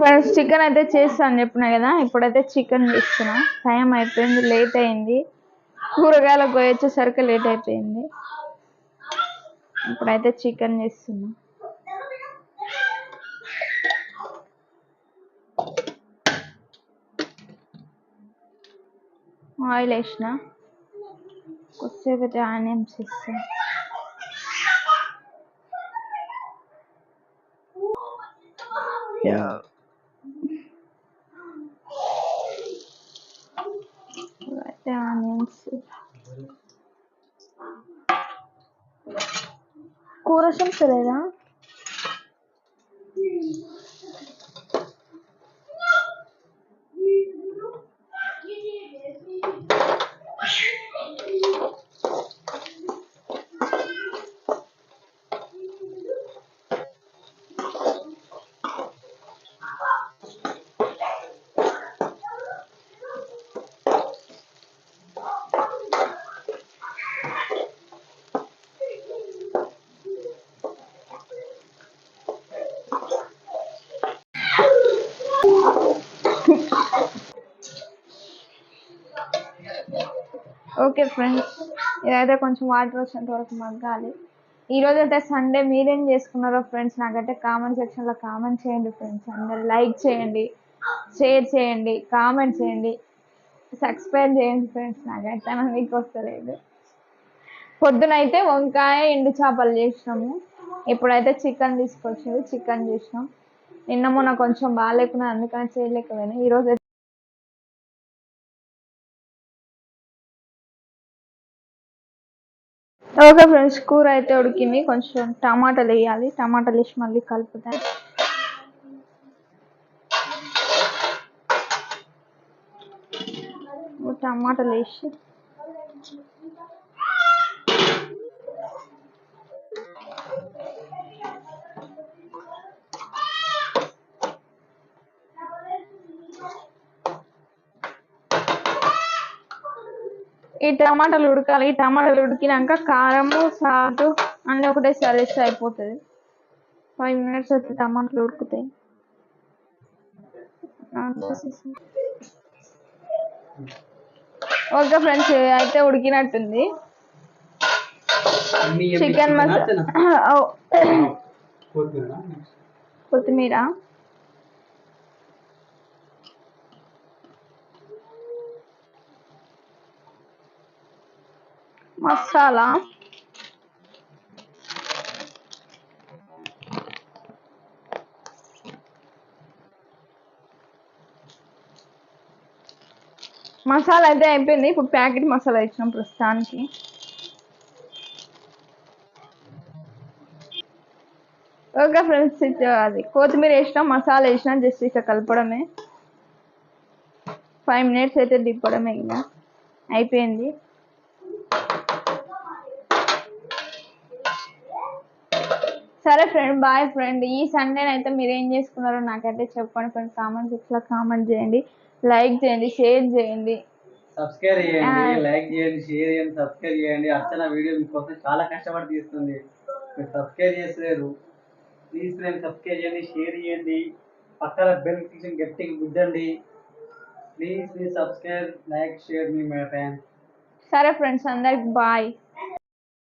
Friends chicken అయితే చేస్తాను చెప్పిన కదా ఇప్పుడైతే చికెన్ చేస్తున్నా. టైం అయిపోయింది లేట్ అయింది. కూరగాయలకు పోయి వచ్చేసరికి లేట్ అయిపోయింది. ఇప్పుడైతే చికెన్ చేస్తున్నా. ఆయిల్ వేసిన. కొద్దిసేపు అయితే ఆనియన్స్ ఇస్తాను Yeah. అయితే ఆనియన్స్ కూర ఓకే ఫ్రెండ్స్ ఇదైతే కొంచెం వాటర్ వచ్చేంత వరకు మగ్గాలి. ఈరోజు అయితే సండే మీరేం చేసుకున్నారో ఫ్రెండ్స్ నాకైతే కామెంట్ సెక్షన్లో కామెంట్ చేయండి ఫ్రెండ్స్ అందరు లైక్ చేయండి షేర్ చేయండి కామెంట్ చేయండి. సబ్స్క్రైబ్ చేయండి ఫ్రెండ్స్ నాకైతే మీకు వస్తలేదు. పొద్దునైతే వంకాయ ఎండు చేపలు చేసినాము. ఇప్పుడైతే చికెన్ తీసుకొచ్చారు. చికెన్ చేసినాం. నిన్న మొన్న కొంచెం బాగాలేకున్నా అందుకని చేయలేకపోయినా. ఈరోజు ఓకే ఫ్రెండ్స్ కూర అయితే ఉడికింది. కొంచెం టమాటాలు వేయాలి. టమాటాలు వేసి మళ్ళీ కలుపుతాను టమాటాలు వేసి ఈ టమాటాలు ఉడకాలి. ఈ టమాటాలు ఉడికినాక కారము సాల్ట్ అన్నీ ఒకటేసారి వేస్తే అయిపోతుంది. ఫైవ్ మినిట్స్ అయితే టమాటాలు ఉడుకుతాయి. ఓకే ఫ్రెండ్స్ అయితే ఉడికినట్టుంది. చికెన్ మసాలా కొత్తిమీర? మసాలా. మసాలా అయితే అయిపోయింది. ఇప్పుడు ప్యాకెట్ మసాలా ఇచ్చినాం ప్రస్తుతానికి. ఓకే ఫ్రెండ్స్ అది కొత్తిమీర వేసినా మసాలా వేసినా జస్ట్ ఇట్లా కలపడమే. ఫైవ్ మినిట్స్ అయితే దిప్పడమే ఇంకా. అయిపోయింది. సరే ఫ్రెండ్ బాయ్ ఫ్రెండ్ ఈ సండే అయితే మీరు ఏం చేసుకున్నారో నాకైతే చెప్పండి ఫ్రెండ్ కామెంట్ సెక్షన్లో కామెంట్ చేయండి. లైక్ చేయండి షేర్ చేయండి. సబ్స్క్రైబ్ చేయండి లైక్ చేయండి షేర్ చేయండి సబ్స్క్రైబ్ చేయండి. అర్చన వీడియో మీకోసం చాలా కష్టపడి తీస్తుంది. మీరు సబ్స్క్రైబ్ చేసలేరు ప్లీజ్ ఫ్రెండ్ సబ్స్క్రైబ్ చేయండి షేర్ చేయండి. పక్కన బెల్ క్లిక్ గట్టిగా గుద్దండి. Please please subscribe like share మీ మై సరే ఫ్రెండ్స్ అందరికి బాయ్